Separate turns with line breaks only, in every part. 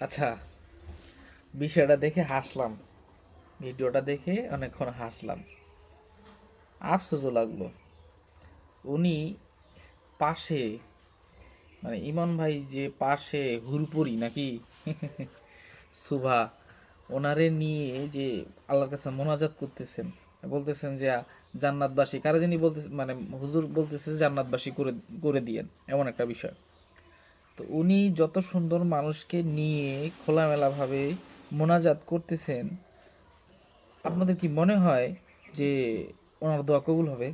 আচ্ছা বিষয়টা দেখে হাসলাম। ভিডিওটা দেখে অনেকক্ষণ হাসলাম। আফসোসও লাগল। উনি পাশে মানে ইমন ভাই যে পাশে হুরপুরি নাকি? সুভা, ওনারে নিয়ে যে আল্লাহর কাছে মোনাজাত করতেছেন, বলতেছেন যে, জান্নাতবাসী, কারা যিনি বলতে মানে হুজুর বলতেছে জান্নাতবাসী করে করে দিয়েন। এমন একটা বিষয়। তো উনি যত সুন্দর মানুষকে নিয়ে খোলামেলাভাবে মোনাজাত করতেছেন, আপনাদের কি মনে হয় যে ওনার দোয়া কবুল হবে?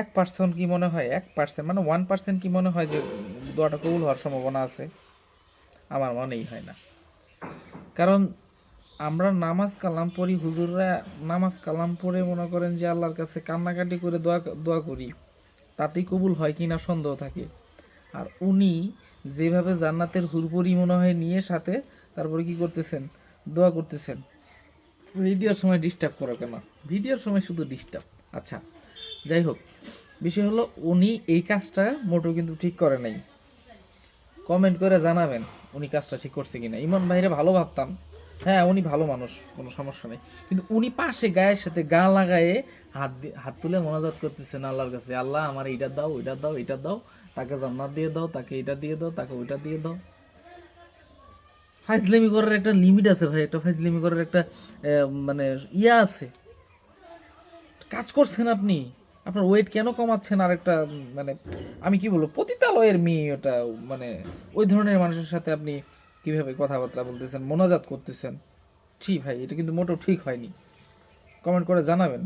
এক পার্সেন্ট কি মনে হয়, এক পার্সেন্ট মানে ওয়ান পার্সেন্ট কি মনে হয় যে দোয়াটা কবুল হওয়ার সম্ভাবনা আছে? আমার মনেই হয় না। কারণ আমরা নামাজ কালাম পড়ি, হুজুররা নামাজ কালাম পড়ে মনে করেন যে আল্লাহর কাছে কান্নাকাটি করে দোয়া দোয়া করি, তাতেই কবুল হয় কি না সন্দেহ থাকে। আর উনি যেভাবে জান্নাতের হুরপুরি মনে হয় নিয়ে সাথে তারপরে কি করতেছেন? দোয়া করতেছেন। ভিডিওর সময় ডিস্টার্ব করো কেন? ভিডিওর সময় শুধু ডিস্টার্ব আচ্ছা যাই হোক, বিষয় হলো উনি এই কাজটা মোটেও কিন্তু ঠিক করে নাই। কমেন্ট করে জানাবেন উনি কাজটা ঠিক করছে কিনা। ইমন ভাইরে ভালো ভাবতাম। হ্যাঁ উনি ভালো মানুষ, কোনো সমস্যা নেই। কিন্তু উনি পাশে গায়ের সাথে গা লাগায়ে হাত হাত তুলে মনাজাত করতেছেন আল্লাহর কাছে। আল্লাহ আমার এইটা দাও, ওইটা দাও, এটা দাও, তাকে জান্নাত দিয়ে দাও, তাকে এটা দিয়ে দাও, তাকে ওইটা দিয়ে দাও। ফাইজলামি করার একটা লিমিট আছে ভাই, একটা ফাইজলামি করার একটা মানে ইয়া আছে। কাজ করছেন আপনি, আপনার ওয়েট কেন কমাচ্ছেন আর একটা মানে আমি কি বলব, পতিতালয়ের মেয়ে ওটা মানে ওই ধরনের মানুষের সাথে আপনি কীভাবে কথাবার্তা বলতেছেন, মোনাজাত করতেছেন? ঠিক ভাই, এটা কিন্তু মোটেও ঠিক হয়নি। কমেন্ট করে জানাবেন।